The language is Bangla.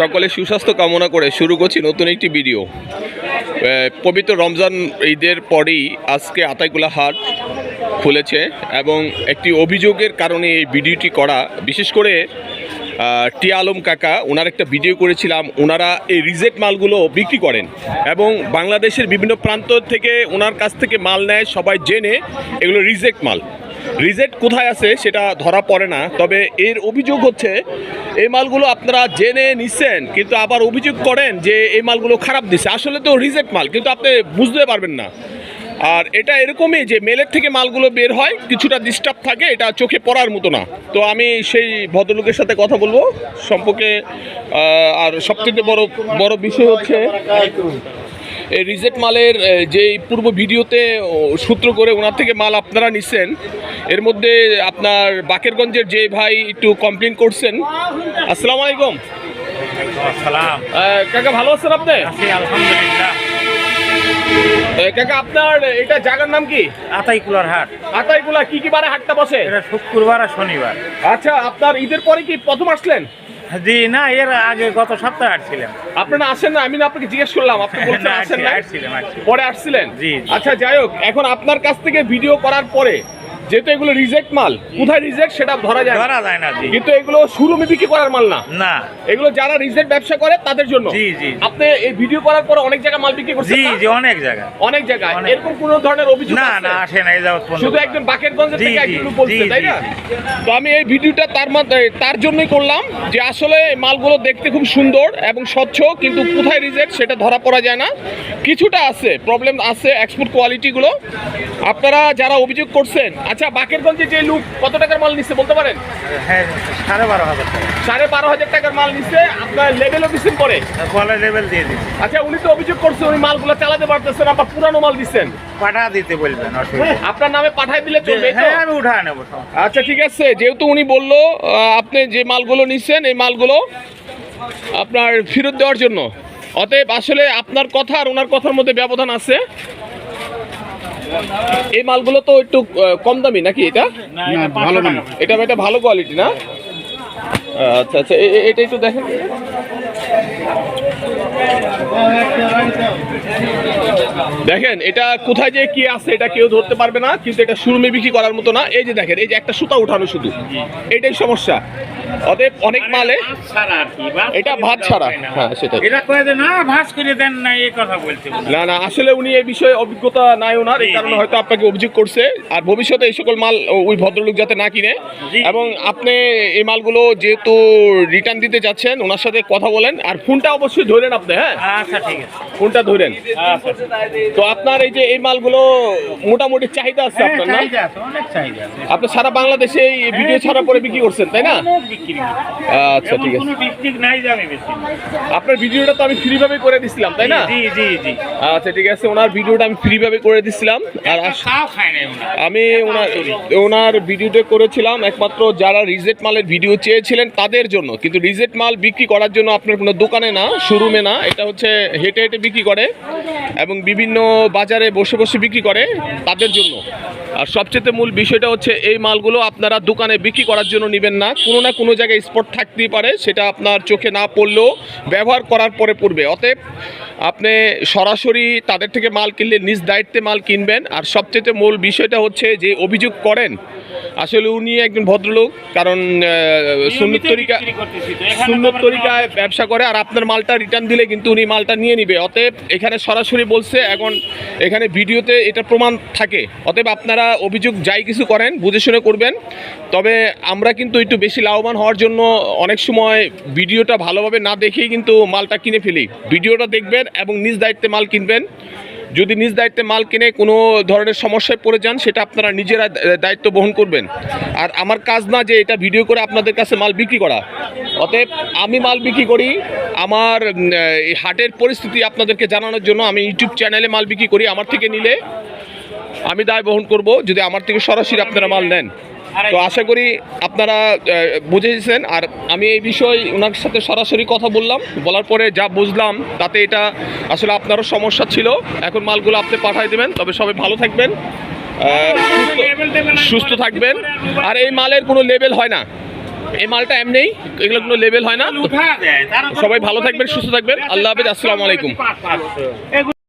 সকলে সুস্বাস্থ্য কামনা করে শুরু করছি নতুন একটি ভিডিও পবিত্র রমজান ঈদের পরেই আজকে আতাইকুলা হাট খুলেছে এবং একটি অভিযোগের কারণে এই ভিডিওটি করা, বিশেষ করে টিয়া আলম কাকা, ওনার একটা ভিডিও করেছিলাম, ওনারা এই রিজেক্ট মালগুলো বিক্রি করেন এবং বাংলাদেশের বিভিন্ন প্রান্ত থেকে ওনার কাছ থেকে মাল নেয়, সবাই জেনে এগুলো রিজেক্ট মাল। রিজেক্ট কোথায় আছে সেটা ধরা পড়ে না। তবে এর অভিযোগ হচ্ছে, এই মালগুলো আপনারা জেনে নিচ্ছেন কিন্তু আবার অভিযোগ করেন যে এই মালগুলো খারাপ দিচ্ছে আসলে তো রিজেক্ট মাল, কিন্তু আপনি বুঝতে পারবেন না। আর এটা এরকমই যে মেলের থেকে মালগুলো বের হয়, কিছুটা ডিস্টার্ব থাকে, এটা চোখে পড়ার মতো না। তো আমি সেই ভদ্রলোকের সাথে কথা বলব। সম্পর্কে আর সবথেকে বড় বড় বিষয় হচ্ছে এই রিজেক্ট মালের যে পূর্ব ভিডিওতে সূত্র করে ওনার থেকে মাল আপনারা নিচ্ছেন এর মধ্যে আপনার বাকেরগঞ্জের যে ভাই একটু কমপ্লেন করছেন। আসসালামু আলাইকুম। কাকা ভালো আছেন আপনি? আলহামদুলিল্লাহ। কাকা আপনার এটা জায়গার নাম কি? আতাইকুলার হাট। আতাইগুলা কি কি বারে হাটটা বসে? এটা শুক্রবার আর শনিবার। আচ্ছা আপনার ঈদের পরে কি প্রথম আসলেন? জি না এর আগে গত সপ্তাহে আসছিলাম আপনারা আসেন না আমি না আপনাকে জিজ্ঞেস করলাম আপনি বলছেন আসেন না আসছিলাম। পরে আসছিলেন জি। আচ্ছা যাই হোক এখন আপনার কাছ থেকে ভিডিও করার পরে যেহেতু এগুলো রিজেক্ট মাল কোথায় রিজেক্ট সেটা ধরা যায় ধরা যায় না জি। কিন্তু এগুলো শোরুমে বিক্রি করার মাল না। না। এগুলো যারা রিজেক্ট ব্যবসা করে তাদের জন্য। জি, জি। আপনি এই ভিডিও করার পরে অনেক জায়গায় মাল বিক্রি করছেন জি জি অনেক জায়গা অনেক জায়গায়। এরকম কোনো ধরনের অভিযোগ না না আসে না এই যাবত শুধু একজন বাকেরগঞ্জ থেকে একজন বলছে তাই না? তো আমি এই ভিডিওটা তার মধ্যে তার জন্যই করলাম যে আসলে মালগুলো দেখতে খুব সুন্দর এবং স্বচ্ছ কিন্তু কোথায় রিজেক্ট সেটা ধরা পড়া যায় না। কিছুটা আছে প্রবলেম আছে এক্সপোর্ট কোয়ালিটিগুলো আপনারা যারা অভিযোগ করছেন আচ্ছা বাকেরগঞ্জে যে লুক কত টাকার মাল নিচ্ছে বলতে পারেন? হ্যাঁ সাড়ে বারো হাজার টাকা। সাড়ে বারো হাজার টাকার মাল নিচ্ছে আপনার লেভেলও দিচ্ছেন পরে? লেভেল দিয়ে দিন আচ্ছা উনি তো অভিযোগ করছে উনি মালগুলো চালাতে পারতেছেন আবার পুরানো মাল দিচ্ছেন পাঠা দিতে বলবেন আপনার নামে পাঠাই দিলে চলবে তো? হ্যাঁ আমি উঠা নেব আচ্ছা ঠিক আছে যেহেতু উনি বলল আপনি যে মালগুলো নিচ্ছেন এই মালগুলো আপনার ফেরত দেওয়ার জন্য। অতএব আসলে আপনার কথা আর ওনার কথার মধ্যে ব্যবধান আছে। এই মালগুলো তো একটু কম দামি নাকি এটা? এটা ভালো না এটা এটা ভালো কোয়ালিটি না? আচ্ছা আচ্ছা এটা একটু দেখেন। দেখেন এটা কোথায় যে কি আছে এটা কেউ ধরতে পারবে না কিন্তু এটা সুরমে বিক্রি করার মতো না। এই যে দেখেন এই যে একটা সুতা উঠানো শুধু। এটাই সমস্যা। অতএব অনেক মালে কি বাস এটা ভাত ছাড়া। হ্যাঁ সেটাই। এটা কয়ে যে না ভাস করে দেন না এই কথা বলছে না না আসলে উনি এই বিষয়ে অভিজ্ঞতা নাই ওনার এই কারণে হয়তো আপনাকে অভিযোগ করছে। আর ভবিষ্যতে এই সকল মাল ওই ভদ্রলোক যাতে না কিনে। এবং আপনি এই মালগুলো যেহেতু রিটার্ন দিতে যাচ্ছেন ওনার সাথে কথা বলেন। আর ফোনটা অবশ্যই ধরেন আপনি হ্যাঁ? আচ্ছা ঠিক আছে। ফোনটা ধরেন। আচ্ছা। তো আপনার এই যে এই মালগুলো মোটামুটি চাহিদা আছে হ্যাঁ, আপনার না। আপনি সারা বাংলাদেশে এই ভিডিও ছাড়া পরে বিক্রি করছেন তাই না? হয়। আচ্ছা ঠিক আছে। ডিস্ট্রিক্ট নাই যে আমি বেশি। আপনার ভিডিওটা তো আমি ফ্রিভাবে করে দিছিলাম তাই না? জি জি জি। আচ্ছা ঠিক আছে ওনার ভিডিওটা আমি ফ্রিভাবে করে দিছিলাম আর আমি ওনার ওনার ভিডিওটা করেছিলাম একমাত্র যারা রিজেক্ট মালের ভিডিও চেয়েছিলেন তাদের জন্য। কিন্তু রিজেক্ট মাল বিক্রি করার জন্য আপনার কোনো দোকানে না শোরুমে না এটা হচ্ছে হেঁটে হেঁটে বিক্রি করে এবং বিভিন্ন বাজারে বসে বসে বিক্রি করে তাদের জন্য। আর সবচেয়ে মূল বিষয়টা হচ্ছে এই মালগুলো আপনারা দোকানে বিক্রি করার জন্য নেবেন না কোনো না কোনো জায়গায় স্পট থাকতেই পারে, সেটা আপনার চোখে না পড়লেও ব্যবহার করার পরে পড়বে। অতএব আপনি সরাসরি তাদের থেকে মাল কিনলে নিজ দায়িত্বে মাল কিনবেন। আর সবচেয়ে মূল বিষয়টা হচ্ছে যে, অভিযোগ করেন আসলে উনি একজন ভদ্রলোক কারণ সুন্নত তরিকা সুন্নত তরিকায় ব্যবসা করে আর আপনার মালটা রিটার্ন দিলে কিন্তু উনি মালটা নিয়ে নিবে। অতএব এখানে সরাসরি বলছে এখন এখানে ভিডিওতে এটা প্রমাণ থাকে। অতএব আপনারা অভিযোগ যাই কিছু করেন বুঝে শুনে করবেন। তবে আমরা কিন্তু একটু বেশি লাভবান হওয়ার জন্য অনেক সময় ভিডিওটা ভালোভাবে না দেখেই কিন্তু মালটা কিনে ফেলি। ভিডিওটা দেখবেন এবং নিজ দায়িত্বে মাল কিনবেন। যদি নিজ দায়িত্বে মাল কিনে কোনো ধরনের সমস্যায় পড়ে যান, সেটা আপনারা নিজেরা দায়িত্ব বহন করবেন। আর আমার কাজ না যে এটা ভিডিও করে আপনাদের কাছে মাল বিক্রি করা। অতএব আমি মাল বিক্রি করি, আমার এই হাটের পরিস্থিতি আপনাদেরকে জানানোর জন্য আমি ইউটিউব চ্যানেলে মাল বিক্রি করি, আমার থেকে নিলে আমি দায় বহন করব, যদি আমার থেকে সরাসরি আপনারা মাল নেন। তো আশা করি আপনারা বুঝেছেন আর আমি এই বিষয়ে ওনার সাথে সরাসরি কথা বললাম। বলার পরে যা বুঝলাম তাতে এটা আসলে আপনারও সমস্যা ছিল। এখন মালগুলো আপনি পাঠাই দেবেন তবে সবাই ভালো থাকবেন। সুস্থ- থাকবেন। আর এই মালের কোনো লেভেল হয় না। এই মালটা এমনিই এগুলো কোনো লেভেল হয় না। সবাই ভালো থাকবেন সুস্থ থাকবেন। আল্লাহ হাফেজ আসসালামু আলাইকুম।